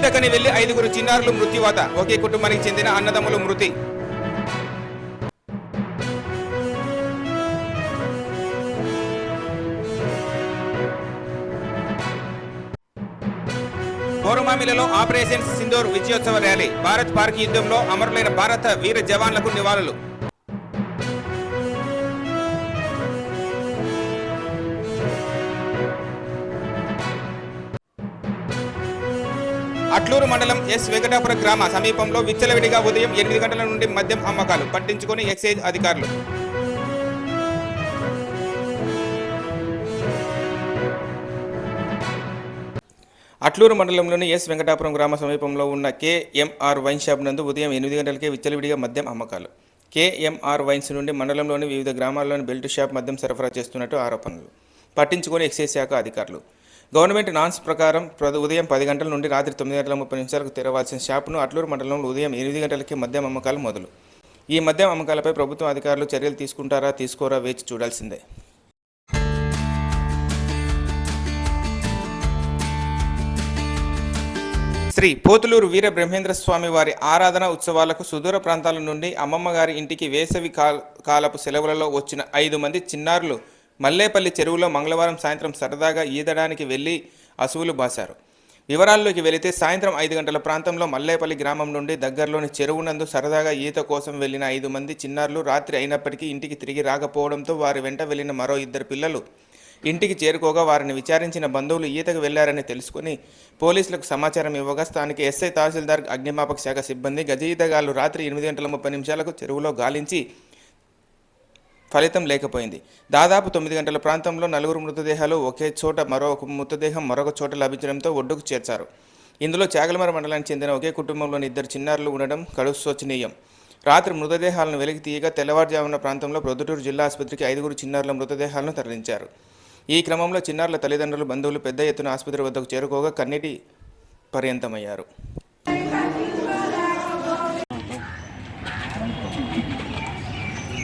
ఈదకని వెళ్ళి ఐదుగురు చిన్నారులు మృత్యువాత ఒకే కుటుంబానికి చెందిన అన్నదమ్ములు మృతి. కోరమామిలలో ఆపరేషన్ సింధూర్ విజయోత్సవ ర్యాలీ భారత్ పార్క్ యుద్ధంలో అమరులైన భారత వీర జవాన్లకు నివాళులు. అట్లూరు మండలం ఎస్ వెంకటాపురం గ్రామ సమీపంలో విచ్చలవిడిగా ఉదయం ఎనిమిది గంటల నుండి మద్యం అమ్మకాలు పట్టించుకొని ఎక్సైజ్ అధికారులు. అట్లూరు మండలంలోని ఎస్ వెంకటాపురం గ్రామ సమీపంలో ఉన్న కేఎంఆర్ వైన్ షాప్ నందు ఉదయం ఎనిమిది గంటలకే విచ్చలవిడిగా మద్యం అమ్మకాలు. కేఎంఆర్ వైన్స్ నుండి మండలంలోని వివిధ గ్రామాల్లోని బెల్ట్ షాప్ మద్యం సరఫరా చేస్తున్నట్టు ఆరోపణలు. పట్టించుకొని ఎక్సైజ్ శాఖ అధికారులు. గవర్నమెంట్ నాన్స్ ప్రకారం ఉదయం పది గంటల నుండి రాత్రి తొమ్మిది గంటల ముప్పై నిమిషాలకు తెరవాల్సిన షాపును అట్లూరు మండలంలో ఉదయం ఎనిమిది గంటలకి మద్యం అమ్మకాలు మొదలు. ఈ మద్యం అమ్మకాలపై ప్రభుత్వం అధికారులు చర్యలు తీసుకుంటారా తీసుకోరా వేచి చూడాల్సిందే. శ్రీ పోతులూరు వీర బ్రహ్మేంద్ర స్వామి వారి ఆరాధన ఉత్సవాలకు సుదూర ప్రాంతాల నుండి అమ్మమ్మ గారి ఇంటికి వేసవి కాల కాలపు సెలవులలో వచ్చిన ఐదు మంది చిన్నారులు మల్లేపల్లి చెరువులో మంగళవారం సాయంత్రం సరదాగా ఈదడానికి వెళ్ళి అసువులు బాశారు. వివరాల్లోకి వెళితే సాయంత్రం ఐదు గంటల ప్రాంతంలో మల్లేపల్లి గ్రామం నుండి దగ్గరలోని చెరువు నందు సరదాగా ఈత కోసం వెళ్ళిన ఐదు మంది చిన్నారులు రాత్రి అయినప్పటికీ ఇంటికి తిరిగి రాకపోవడంతో వారి వెంట వెళ్ళిన మరో ఇద్దరు పిల్లలు ఇంటికి చేరుకోగా వారిని విచారించిన బంధువులు ఈతకు వెళ్ళారని తెలుసుకుని పోలీసులకు సమాచారం ఇవ్వగా స్థానిక ఎస్ఐ తహసీల్దార్ అగ్నిమాపక శాఖ సిబ్బంది గజ ఈతగాళ్ళు రాత్రి ఎనిమిది గంటల ముప్పై నిమిషాలకు చెరువులో గాలించి ఫలితం లేకపోయింది. దాదాపు తొమ్మిది గంటల ప్రాంతంలో నలుగురు మృతదేహాలు ఒకే చోట మరో మృతదేహం మరొక చోట లభించడంతో ఒడ్డుకు చేర్చారు. ఇందులో చాగలమర మండలానికి చెందిన ఒకే కుటుంబంలోని ఇద్దరు చిన్నారులు ఉండడం కడు శోచనీయం రాత్రి మృతదేహాలను వెలికి తీయగా తెల్లవారుజామున ప్రాంతంలో ప్రొద్దుటూరు జిల్లా ఆసుపత్రికి ఐదుగురు చిన్నారుల మృతదేహాలను తరలించారు. ఈ క్రమంలో చిన్నారుల తల్లిదండ్రులు బంధువులు పెద్ద ఎత్తున ఆసుపత్రి వద్దకు చేరుకోగా కన్నీటి పర్యంతమయ్యారు.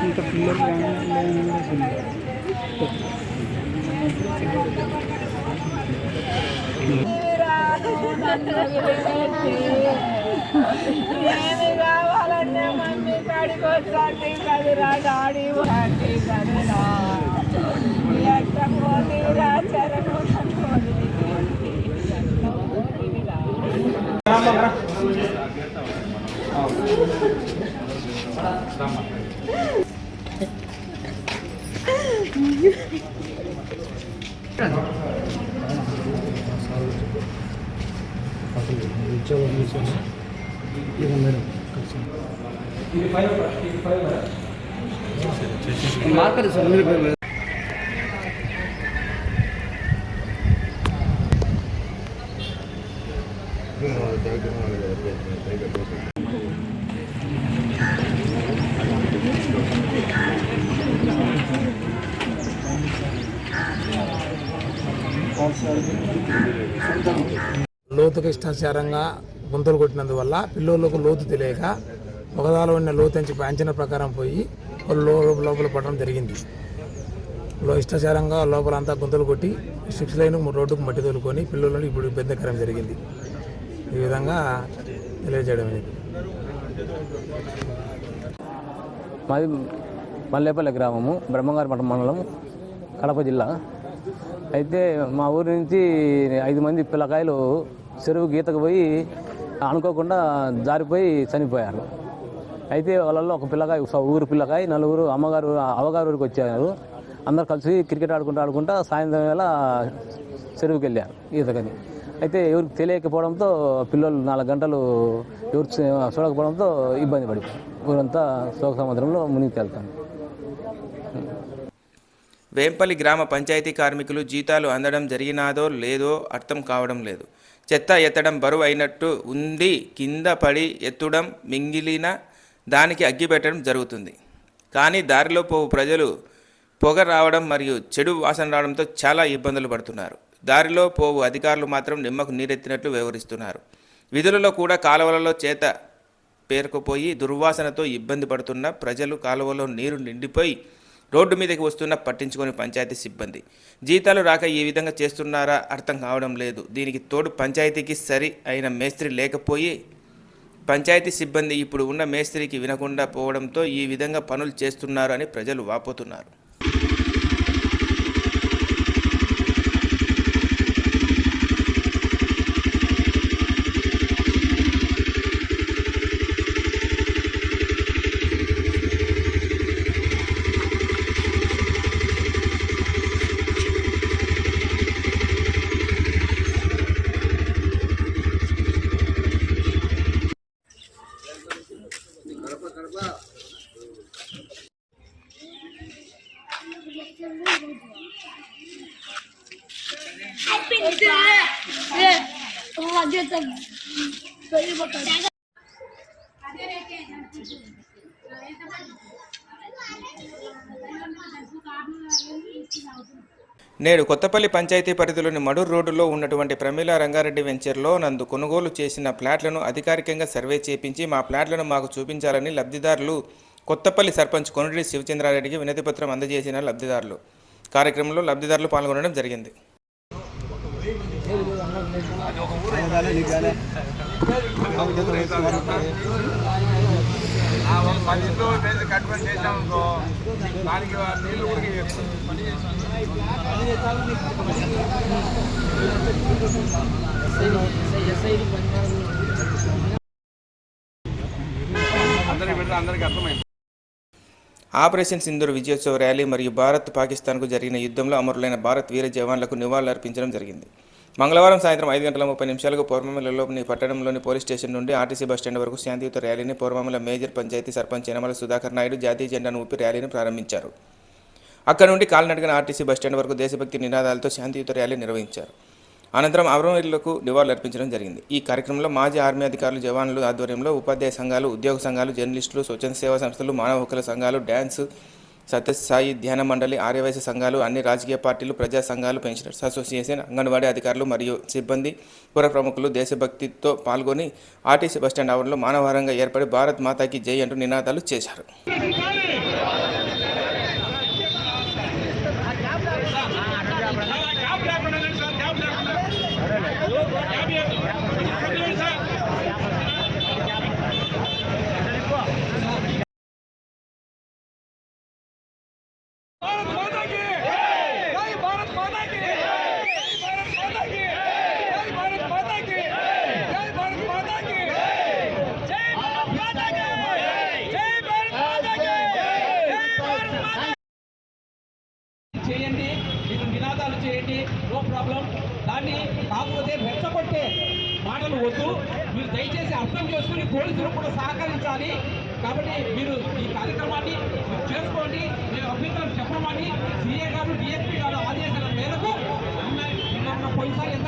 ఇంత పిల్లలు కానీ ఏమి కావాలన్నా మమ్మీ కాడికి వచ్చాటి కదిరా డాడీ వాటి కదిరా పోనీరా చెరకు లోతుకు ఇష్టాచారంగా గుంతలు కొట్టినందువల్ల పిల్లోళ్ళకు లోతు తెలియక ఒకదాలో ఉన్న లోతు అంచనా ప్రకారం పోయి వాళ్ళు లోపల పడడం జరిగింది. లో ఇష్టాచారంగా లోపల అంతా గుంతలు కొట్టి సిక్స్ లైన్ రోడ్డుకు మట్టి తోలుకొని పిల్లలను ఇప్పుడు ఇబ్బందికరం జరిగింది. ఈ విధంగా తెలియజేయడం అనేది. మాది మల్లేపల్లి గ్రామము బ్రహ్మంగారి మఠం మండలం కడప జిల్లా. అయితే మా ఊరి నుంచి ఐదు మంది పిల్లకాయలు చెరువు గీతకు పోయి అనుకోకుండా జారిపోయి చనిపోయారు. అయితే వాళ్ళల్లో ఒక పిల్లకాయ ఊరు పిల్లకాయ నలుగురు అమ్మగారు అవ్వగారు ఊరికి వచ్చారు. అందరు కలిసి క్రికెట్ ఆడుకుంటూ ఆడుకుంటా సాయంత్రం వేళ చెరువుకి వెళ్ళారు ఈతకని. అయితే ఎవరికి తెలియకపోవడంతో పిల్లలు నాలుగు గంటలు ఎవరు చూడకపోవడంతో ఇబ్బంది పడి ఊరంతా శోక సముద్రంలో మునిగితేళ్తాను వేంపల్లి గ్రామ పంచాయతీ కార్మికులు జీతాలు అందడం జరిగినాదో లేదో అర్థం కావడం లేదు. చెత్త ఎత్తడం బరువు అయినట్టు ఉంది కింద పడి ఎత్తడం మింగిలిన దానికి అగ్గిపెట్టడం జరుగుతుంది. కానీ దారిలో పోవు ప్రజలు పొగ రావడం మరియు చెడు వాసన రావడంతో చాలా ఇబ్బందులు పడుతున్నారు. దారిలో పోవు అధికారులు మాత్రం నిమ్మకు నీరెత్తినట్లు వ్యవహరిస్తున్నారు. విధులలో కూడా కాలువలలో చేత పేరుకుపోయి దుర్వాసనతో ఇబ్బంది పడుతున్న ప్రజలు కాలువలో నీరు నిండిపోయి రోడ్డు మీదకి వస్తున్న పట్టించుకొని పంచాయతీ సిబ్బంది. జీతాలు రాక ఈ విధంగా చేస్తున్నారా అర్థం కావడం లేదు. దీనికి తోడు పంచాయతీకి సరి అయిన మేస్త్రి లేకపోయి పంచాయతీ సిబ్బంది ఇప్పుడు ఉన్న మేస్త్రికి వినకుండా పోవడంతో ఈ విధంగా పనులు చేస్తున్నారు అని ప్రజలు వాపోతున్నారు. నేడు కొత్తపల్లి పంచాయతీ పరిధిలోని మడూరు రోడ్డులో ఉన్నటువంటి ప్రమీల రంగారెడ్డి వెంచర్లో నందు కొనుగోలు చేసిన ప్లాట్లను అధికారికంగా సర్వే చేపించి మా ప్లాట్లను మాకు చూపించాలని లబ్ధిదారులు కొత్తపల్లి సర్పంచ్ కొనుడి శివచంద్రారెడ్డికి వినతిపత్రం అందజేసిన లబ్ధిదారులు. కార్యక్రమంలో లబ్ధిదారులు పాల్గొనడం జరిగింది. ఆపరేషన్ సింధూర్ విజయోత్సవ ర్యాలీ మరియు భారత్ పాకిస్తాన్కు జరిగిన యుద్ధంలో అమరులైన భారత్ వీర జవాన్లకు నివాళులర్పించడం జరిగింది. మంగళవారం సాయంత్రం ఐదు గంటల ముప్పై నిమిషాలకు పౌర్ణమిలలోని పట్టణంలోని పోలీస్ స్టేషన్ నుండి ఆర్టీసీ బస్టాండ్ వరకు శాంతియుత ర్యాలీని పూర్వమల మేజర్ పంచాయతీ సర్పంచ్ యనమల సుధాకర్ నాయుడు జాతీయ జెండాను ఊపి ర్యాలీని ప్రారంభించారు. అక్కడ నుండి కాలినడకన ఆర్టీసీ బస్టాండ్ వరకు దేశభక్తి నినాదాలతో శాంతియుత ర్యాలీ నిర్వహించారు. అనంతరం అమరవీరులకు నివాళులర్పించడం జరిగింది. ఈ కార్యక్రమంలో మాజీ ఆర్మీ అధికారులు జవాన్లు ఆధ్వర్యంలో ఉపాధ్యాయ సంఘాలు ఉద్యోగ సంఘాలు జర్నలిస్టులు స్వచ్ఛంద సేవా సంస్థలు మానవ హక్కుల సంఘాలు డ్యాన్స్ సత్యసాయి ధ్యాన మండలి ఆర్యవైశ్య సంఘాలు అన్ని రాజకీయ పార్టీలు ప్రజా సంఘాలు పెన్షనర్స్ అసోసియేషన్ అంగన్వాడీ అధికారులు మరియు సిబ్బంది పుర ప్రముఖులు దేశభక్తితో పాల్గొని ఆర్టీసీ బస్టాండ్ ఆవరణలో మానవహారంగా ఏర్పడి భారత్ మాతాకి జై అంటూ నినాదాలు చేశారు. చేయండి మీరు నినాదాలు చేయండి నో ప్రాబ్లం. దాన్ని కాకపోతే రెచ్చగొట్టే మాటలు వద్దు. మీరు దయచేసి అర్థం చేసుకుని పోలీసులు కూడా సహకరించాలి. కాబట్టి మీరు ఈ కార్యక్రమాన్ని చేసుకోండి. మేము అభ్యంతరం చెప్పమని సీఏ గారు డిఎస్పీ గారు ఆదేశాల మేరకు నిన్న- నిన్న ఉన్న పోయినసారి ఎంత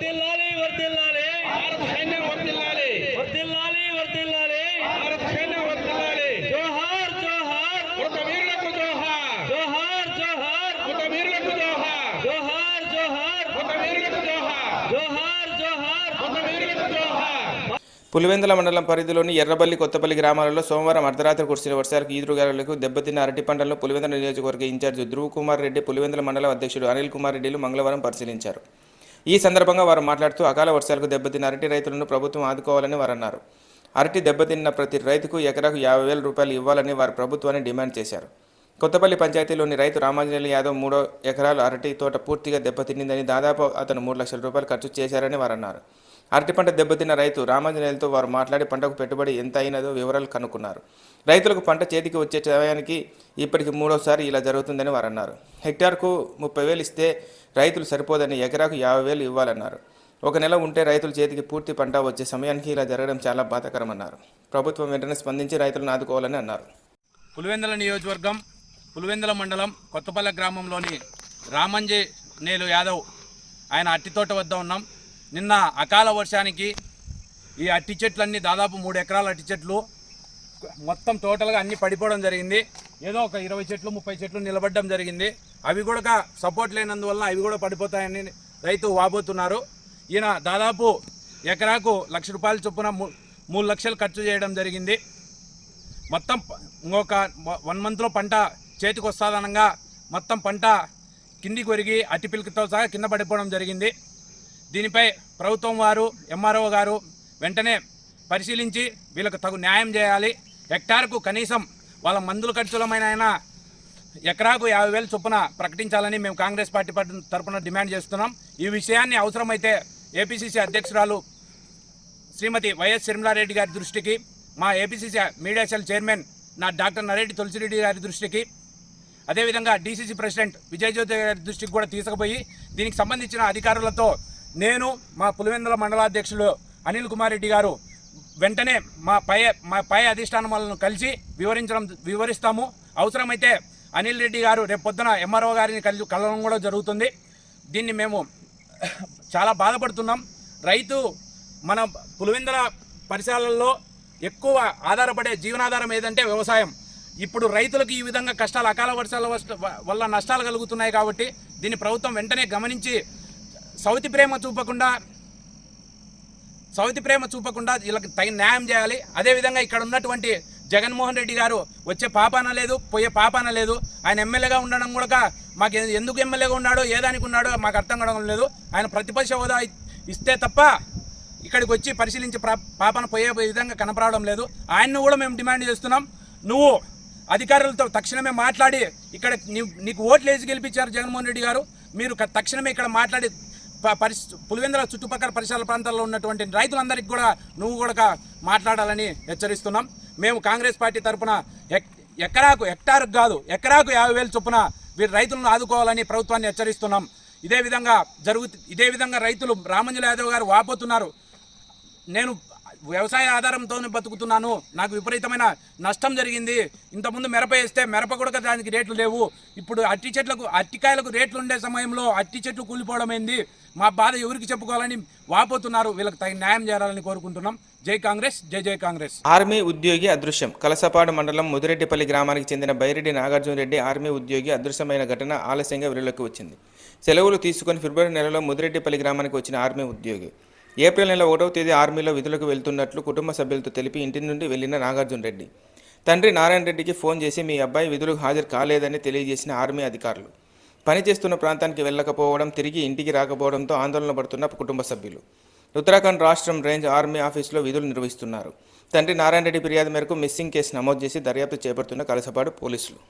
వర్దిల్లాలి వర్దిల్లాలి భారత సైన్యం వర్దిల్లాలి వర్దిల్లాలి వర్దిల్లాలి భారత సైన్యం వర్దిల్లాలి జోహార్ జోహార్. మృత వీరులకు జోహార్. జోహార్ జోహార్. మృత వీరులకు జోహార్. జోహార్ జోహార్. మృత వీరులకు జోహార్. జోహార్ జోహార్. మృత వీరులకు జోహార్. పులివెందుల మండలం పరిధిలోని ఎర్రబల్లి కొత్తపల్లి గ్రామాలలో సోమవారం అర్ధరాత్రి కురిసిన వర్షాలకు ఈదురుగాలులకు దెబ్బతిన్న అరటి పంటలను పులివెందుల నియోజకవర్గ ఇన్ఛార్జ్ ధ్రువ్ కుమార్ రెడ్డి పులివెందుల మండల అధ్యక్షుడు అనిల్ కుమార్ రెడ్డిలు మంగళవారం పరిశీలించారు. ఈ సందర్భంగా వారు మాట్లాడుతూ అకాల వర్షాలకు దెబ్బతిన్న అరటి రైతులను ప్రభుత్వం ఆదుకోవాలని వారు అన్నారు అరటి దెబ్బతిన్న ప్రతి రైతుకు ఎకరాకు యాభై వేల రూపాయలు ఇవ్వాలని వారు ప్రభుత్వాన్ని డిమాండ్ చేశారు. కొత్తపల్లి పంచాయతీలోని రైతు రామాంజనేయులు యాదవ్ మూడో ఎకరాలు అరటి తోట పూర్తిగా దెబ్బతిన్నిందని దాదాపు అతను మూడు లక్షల రూపాయలు ఖర్చు చేశారని వారు అన్నారు అరటి పంట దెబ్బతిన్న రైతు రామాంజనేయులతో వారు మాట్లాడి పంటకు పెట్టుబడి ఎంత అయినదో వివరాలు కనుక్కున్నారు. రైతులకు పంట చేతికి వచ్చే సమయానికి ఇప్పటికి మూడోసారి ఇలా జరుగుతుందని వారు అన్నారు. హెక్టార్కు ముప్పై వేలు ఇస్తే రైతులు సరిపోదని ఎకరాకు యాభై వేలు ఇవ్వాలన్నారు. ఒక నెల ఉంటే రైతుల చేతికి పూర్తి పంట వచ్చే సమయానికి ఇలా జరగడం చాలా బాధాకరమన్నారు. ప్రభుత్వం వెంటనే స్పందించి రైతులను ఆదుకోవాలని అన్నారు. పులివెందుల నియోజకవర్గం పులివెందుల మండలం కొత్తపల్లె గ్రామంలోని రామంజే నేలు యాదవ్ ఆయన అట్టి తోట వద్ద ఉన్నాం. నిన్న అకాల వర్షానికి ఈ అట్టి చెట్లన్నీ దాదాపు మూడు ఎకరాల అట్టి చెట్లు మొత్తం టోటల్గా అన్నీ పడిపోవడం జరిగింది. ఏదో ఒక ఇరవై చెట్లు ముప్పై చెట్లు నిలబడడం జరిగింది. అవి కూడా సపోర్ట్ లేనందువల్ల అవి కూడా పడిపోతాయని రైతు వాపోతున్నారు. ఈయన దాదాపు ఎకరాకు లక్ష రూపాయల చొప్పున మూడు లక్షలు ఖర్చు చేయడం జరిగింది. మొత్తం ఇంకొక వన్ మంత్లో పంట చేతికి వస్తాదనంగా మొత్తం పంట కిందికి ఒరిగి అట్టి పిలుకతో సహా కింద పడిపోవడం జరిగింది. దీనిపై ప్రభుత్వం వారు ఎంఆర్ఓ గారు వెంటనే పరిశీలించి వీళ్ళకు తగు న్యాయం చేయాలి. హెక్టార్కు కనీసం వాళ్ళ మందుల ఖర్చులమైన ఎకరాకు యాభై వేలు చొప్పున ప్రకటించాలని మేము కాంగ్రెస్ పార్టీ తరఫున తరపున డిమాండ్ చేస్తున్నాం. ఈ విషయాన్ని అవసరమైతే ఏపీసీసీ అధ్యక్షురాలు శ్రీమతి వైఎస్ శర్మిలారెడ్డి గారి దృష్టికి మా ఏపీసీసీ మీడియా సెల్ చైర్మన్ నా డాక్టర్ నరేడ్డి తులసిరెడ్డి గారి దృష్టికి అదేవిధంగా డీసీసీ ప్రెసిడెంట్ విజయజ్యోతి గారి దృష్టికి కూడా తీసుకుపోయి దీనికి సంబంధించిన అధికారులతో నేను మా పులివెందుల మండలాధ్యక్షులు అనిల్ కుమార్ రెడ్డి గారు వెంటనే మా పై మా పై అధిష్టానం వాళ్ళను కలిసి వివరించడం వివరిస్తాము. అవసరమైతే అనిల్ రెడ్డి గారు రేపు పొద్దున ఎంఆర్ఓ గారిని కలిసి కలవడం కూడా జరుగుతుంది. దీన్ని మేము చాలా బాధపడుతున్నాం. రైతు మన పులివెందుల పరిసరాలలో ఎక్కువ ఆధారపడే జీవనాధారం ఏదంటే వ్యవసాయం. ఇప్పుడు రైతులకు ఈ విధంగా కష్టాలు అకాల వర్షాల వస్త- వల్ల నష్టాలు కలుగుతున్నాయి కాబట్టి దీన్ని ప్రభుత్వం వెంటనే గమనించి సౌతి ప్రేమ చూపకుండా సౌతి ప్రేమ చూపకుండా వీళ్ళకి తగిన న్యాయం చేయాలి. అదేవిధంగా ఇక్కడ ఉన్నటువంటి జగన్మోహన్ రెడ్డి గారు వచ్చే పాపాన లేదు పోయే పాపాన లేదు. ఆయన ఎమ్మెల్యేగా ఉండడం కూడా మాకు ఎందుకు ఎమ్మెల్యేగా ఉన్నాడో ఏ దానికి ఉన్నాడో మాకు అర్థం కావడం లేదు. ఆయన ప్రతిపక్ష హోదా ఇస్తే తప్ప ఇక్కడికి వచ్చి పరిశీలించి పాపన పోయే విధంగా కనపడడం లేదు. ఆయన్ను కూడా మేము డిమాండ్ చేస్తున్నాం. నువ్వు అధికారులతో తక్షణమే మాట్లాడి ఇక్కడ నీకు ఓట్లు వేసి గెలిపించారు జగన్మోహన్ రెడ్డి గారు. మీరు తక్షణమే ఇక్కడ మాట్లాడి ప- పరిస్ పులివెందుల చుట్టుపక్కల పరిసర ప్రాంతాల్లో ఉన్నటువంటి రైతులందరికీ కూడా నువ్వు కూడా మాట్లాడాలని హెచ్చరిస్తున్నాం. మేము కాంగ్రెస్ పార్టీ తరఫున ఎకరాకు హెక్టార్కు కాదు ఎకరాకు యాభై వేలు చొప్పున వీరు రైతులను ఆదుకోవాలని ప్రభుత్వాన్ని హెచ్చరిస్తున్నాం. ఇదే విధంగా జరుగు ఇదే విధంగా రైతులు రామంజుల యాదవ్ గారు వాపోతున్నారు. నేను వ్యవసాయ ఆధారంతోనే బతుకుతున్నాను. నాకు విపరీతమైన నష్టం జరిగింది. ఇంతకుముందు మిరప వేస్తే మిరప కూడా దానికి రేట్లు లేవు. ఇప్పుడు అట్టి చెట్లకు అట్టికాయలకు రేట్లు ఉండే సమయంలో అట్టి చెట్లు కూలిపోవడం ఏంది? మా బాధ ఎవరికి చెప్పుకోవాలని వాపోతున్నారు. వీళ్ళకి తగిన న్యాయం చేయాలని కోరుకుంటున్నాం. జై కాంగ్రెస్ జై జై కాంగ్రెస్. ఆర్మీ ఉద్యోగి అదృశ్యం. కలసపాడు మండలం ముదిరెడ్డిపల్లి గ్రామానికి చెందిన బైరెడ్డి నాగార్జున రెడ్డి ఆర్మీ ఉద్యోగి అదృశ్యమైన ఘటన ఆలస్యంగా వెలుగులోకి వచ్చింది. సెలవులు తీసుకుని ఫిబ్రవరి నెలలో ముదిరెడ్డిపల్లి గ్రామానికి వచ్చిన ఆర్మీ ఉద్యోగి. ఏప్రిల్ నెల ఒకటవ తేదీ ఆర్మీలో విధులకు వెళ్తున్నట్లు కుటుంబ సభ్యులతో తెలిపి ఇంటి నుండి వెళ్ళిన నాగార్జున రెడ్డి. తండ్రి నారాయణ రెడ్డికి ఫోన్ చేసి మీ అబ్బాయి విధులకు హాజరు కాలేదని తెలియజేసిన ఆర్మీ అధికారులు. పనిచేస్తున్న ప్రాంతానికి వెళ్ళకపోవడం తిరిగి ఇంటికి రాకపోవడంతో ఆందోళన పడుతున్న కుటుంబ సభ్యులు. ఉత్తరాఖండ్ రాష్ట్రం రేంజ్ ఆర్మీ ఆఫీసులో విధులు నిర్వహిస్తున్నారు. తండ్రి నారాయణ రెడ్డి ఫిర్యాదు మేరకు మిస్సింగ్ కేసు నమోదు చేసి దర్యాప్తు చేపడుతున్న కలసపాడు పోలీసులు.